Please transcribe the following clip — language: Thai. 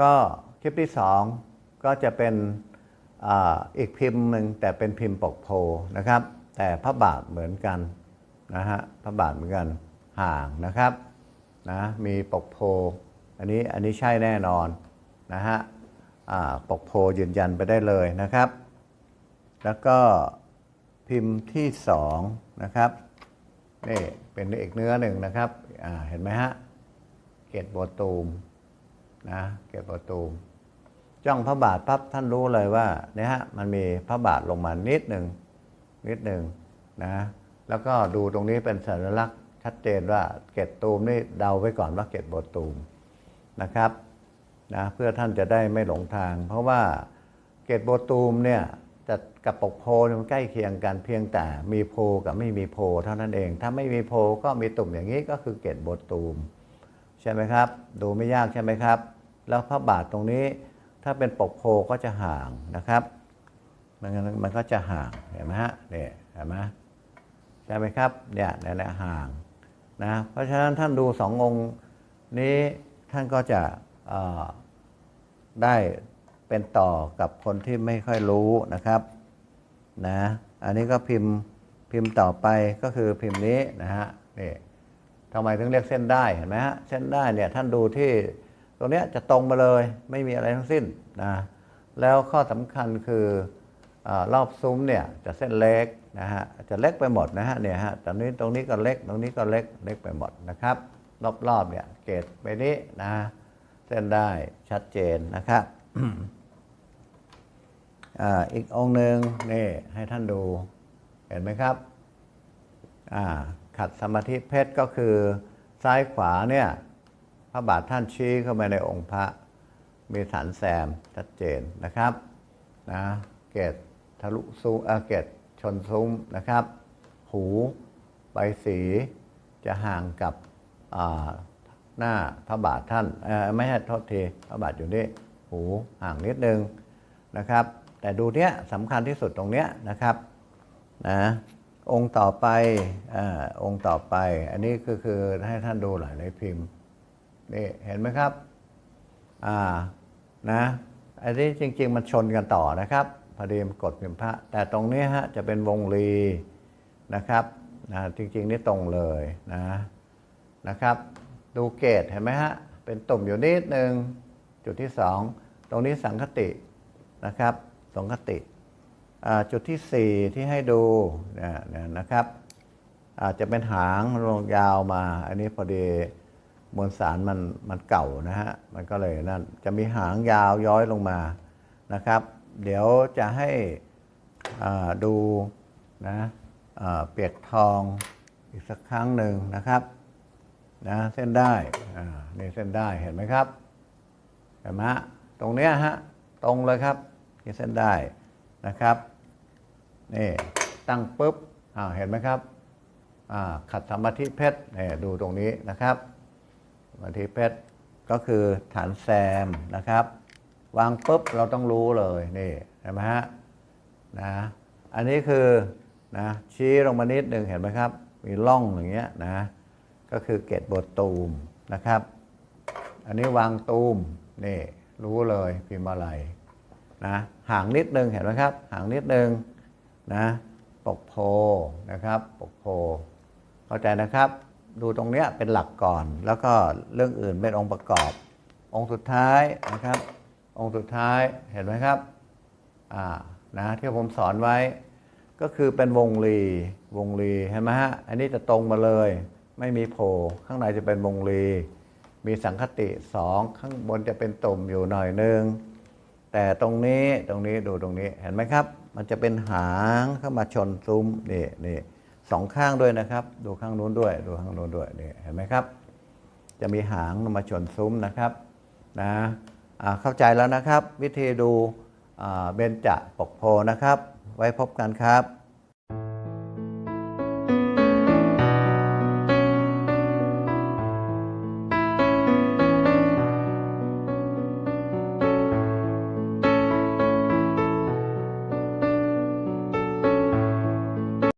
ก็คลิปที่สองก็จะเป็นออีกพิมพ์หนึ่งแต่เป็นพิมพ์ปกโพนะครับ แต่พระบาทเหมือนกันนะฮะพระบาทเหมือนกันห่างนะครับนะมีปกโพอันนี้อันนี้ใช่แน่นอนนะฮะปกโพยืนยันไปได้เลยนะครับ แล้วก็พิมพ์ที่สองนะครับนี่เป็นอีกเนื้อหนึ่งนะครับเห็นไหมฮะเกตโบวตูม นะเก็บประตูจ้องพระบาทปั๊บท่านรู้เลยว่าเนี่ยฮะมันมีพระบาทลงมานิดหนึ่งนิดหนึ่งนะแล้วก็ดูตรงนี้เป็นสัญลักษณ์ชัดเจนว่าเกตตูมนี่เดาไว้ก่อนว่าเกตโบตูมนะครับนะเพื่อท่านจะได้ไม่หลงทาง เพราะว่าเกตโบตูมเนี่ยจะกับปกโพมันใกล้เคียงกันเพียงแต่มีโพกับไม่มีโพเท่านั้นเอง ถ้าไม่มีโพก็มีตุ่มอย่างนี้ก็คือเกตโบตูมใช่ไหมครับ ดูไม่ยากใช่ไหมครับ แล้วพระบาทตรงนี้ถ้าเป็นปกโพก็จะห่างนะครับ มันก็มันก็จะห่างเห็นไหมฮะเนี่ยเห็นไหมใช่ไหมครับเนี่ยนี่นแหละห่างนะเพราะฉะนั้นท่านดูสององค์นี้ท่านก็จะได้เป็นต่อกับคนที่ไม่ค่อยรู้นะครับนะอันนี้ก็พิมพ์พิมพ์ต่อไปก็คือพิมพ์นี้นะฮะนี่ทำไมถึงเรียกเส้นได้เห็นไหมฮะเส้นได้เนี่ยท่านดูที่ ตรงนี้จะตรงมาเลยไม่มีอะไรทั้งสิ้นนะแล้วข้อสำคัญคืออรอบซุ้มเนี่ยจะเส้นเล็กนะฮะจะเล็กไปหมดนะฮะเนี่ยฮะตรงนี้ตรงนี้ก็เล็กตรงนี้ก็เล็กเล็กไปหมดนะครับ รอบๆเนี่ยเกตไปนี้นะเส้นได้ชัดเจนนะครับอ,อีกองหนึ่งนี่ให้ท่านดูเห็นไหมครับขัดสมาธิเพชรก็คือซ้ายขวาเนี่ย ระบาทท่านชี้เข้าไปในองค์พระมีฐานแซมชัดเจนนะครับนะเกตทะลุซุ้มเกตชนซุ้มนะครับ หูใบสีจะห่างกับหน้าพระบาทท่านไม่ใช่โทษทีพระบาทอยู่นี่หูห่างนิดนึงนะครับ แต่ดูเนี้ยสำคัญที่สุดตรงเนี้ยนะครับนะองค์ต่อไปอองค์ต่อไป อันนี้ก็คือให้ท่านดูหลายในพิมพ์ นี่เห็นไหมครับ อ่า นะอันนี้จริง ๆ มันชนกันต่อนะครับ พอดีมกดพิมพ์พระ แต่ตรงนี้ฮะจะเป็นวงรีนะครับนะจริง ๆ นี่ตรงเลยนะนะครับ ดูเกตเห็นไหมฮะ เป็นตุ่มอยู่นิดหนึ่งจุดที่สองตรงนี้สังคตินะครับสังคติอ่าจุดที่สี่ที่ให้ดูนี่ยเนี่ยนะครับ อาจจะเป็นหางลงยาวมา อันนี้พอดี มวลสารมันมันเก่านะฮะมันก็เลยนั่นจะมีหางยาวย้อยลงมานะครับ เดี๋ยวจะให้ดูนะเปียกทองอีกสักครั้งหนึ่งนะครับนะเส้นได้นี่เส้นได้เห็นไหมครับเห็นไหมฮะตรงเนี้ยฮะตรงเลยครับที่เส้นได้นะครับนี่ตั้งปุ๊บอ่าเห็นไหมครับอ่าขัดสมาธิเพชรนี่ดูตรงนี้นะครับ สมาธิเพชรก็คือฐานแซมนะครับ วางปุ๊บเราต้องรู้เลยนี่เห็นไหมฮะนะอันนี้คือนะชี้ลงมานิดหนึ่งเห็นไหมครับ มีร่องอย่างเงี้ยนะก็คือเกตโบตูมนะครับ อันนี้วางตูมนี่รู้เลยพิมพ์อะไรนะห่างนิดนึงเห็นไหมครับ ห่างนิดนึงนะปกโพนะครับ ปกโพเข้าใจนะครับ ดูตรงเนี้ยเป็นหลักก่อน แล้วก็เรื่องอื่นเป็นองค์ประกอบ องค์สุดท้ายนะครับ องค์สุดท้ายเห็นไหมครับอ่านะที่ผมสอนไว้ ก็คือเป็นวงรีวงรีเห็นไหมฮะอันนี้จะตรงมาเลย ไม่มีโผล่ข้างในจะเป็นวงรีมีสังคติสองข้างบนจะเป็นตุ่มอยู่หน่อยนึงแต่ตรงนี้ตรงนี้ดูตรงนี้เห็นไหมครับ มันจะเป็นหางเข้ามาชนซุ้มนี่นี่ สองข้างด้วยนะครับ ดูข้างนู้นด้วย ดูข้างนู้นด้วยนี่เห็นไหมครับ จะมีหางมาชนซุ้มนะครับนะเข้าใจแล้วนะครับ วิธีดูเบญจปกโพนะครับ ไว้พบกันครับ